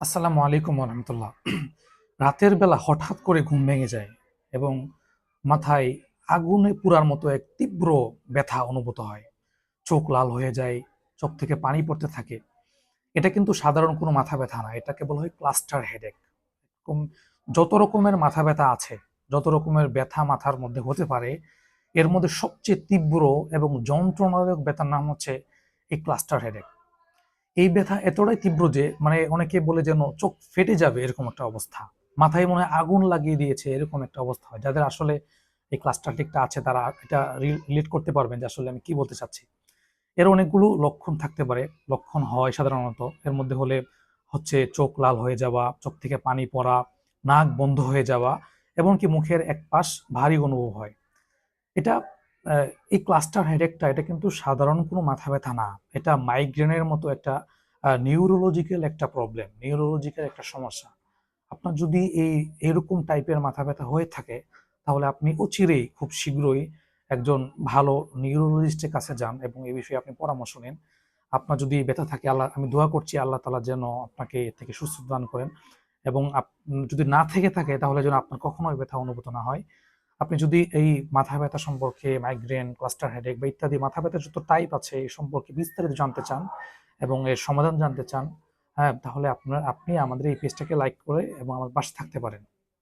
আসসালামু আলাইকুম রহমতুল্লাহ রাতের বেলা হঠাৎ করে ঘুম ভেঙে যায় এবং মাথায় আগুনে পুরার মতো এক তীব্র ব্যথা অনুভূত হয়। চোখ লাল হয়ে যায়, চোখ থেকে পানি পড়তে থাকে। এটা কিন্তু সাধারণ কোনো মাথা ব্যথা না, এটাকে বলা হয় ক্লাস্টার হেডেক। যত রকমের মাথা ব্যথা আছে, যত রকমের ব্যথা মাথার মধ্যে হতে পারে, এর মধ্যে সবচেয়ে তীব্র এবং যন্ত্রণাদায়ক ব্যথার নাম হচ্ছে এই ক্লাস্টার হেডেক। এই ব্যথা এতটাই তীব্র যে মানে অনেকে বলে যেন চোখ ফেটে যাবে, এরকম একটা অবস্থা। মাথায় মনে হয় আগুন লাগিয়ে দিয়েছে, এরকম একটা অবস্থা হয়। যাদের আসলে এই ক্লাস্টারটিকটা আছে, তারা এটা রিলেট করতে পারবেন যে, আসলে আমি কি বলতে চাচ্ছি। এর অনেকগুলো লক্ষণ থাকতে পারে। লক্ষণ হয় সাধারণত, এর মধ্যে হলে হচ্ছে চোখ লাল হয়ে যাওয়া, চোখ থেকে পানি পড়া, নাক বন্ধ হয়ে যাওয়া, এমনকি মুখের এক পাশ ভারী অনুভব হয়। এটা এই ক্লাস্টার হেডেকটা এটা কিন্তু সাধারণ কোনো মাথা ব্যথা না। এটা মাইগ্রেনের মতো একটা নিউরোলজিক্যাল একটা প্রবলেম নিউরোলজিক্যাল একটা সমস্যা। আপনার যদি এই, এরকম টাইপের মাথা ব্যথা হয়ে থাকে, তাহলে আপনি অচিরেই খুব শীঘ্রই একজন ভালো নিউরোলজিস্টের কাছে যান এবং এই বিষয়ে আপনি পরামর্শ নিন। আপনার যদি ব্যথা থাকে, আল্লাহ, আমি দোয়া করছি আল্লাহ তালা যেন আপনাকে এর থেকে সুস্থ দান করেন এবং যদি না থেকে থাকে, তাহলে যেন আপনার কখনোই ব্যথা অনুভূত না হয়। আপনি যদি এই মাথা ব্যথা সম্পর্কে মাইগ্রেন ক্লাস্টার হেডেক বা ইত্যাদি মাথা ব্যথার যত টাইপ আছে, এই সম্পর্কে বিস্তারিত জানতে চান এবং এর সমাধান জানতে চান হ্যাঁ তাহলে আপনার, আপনি আমাদের এই পেজটাকে লাইক করে এবং আমার পাশে থাকতে পারেন।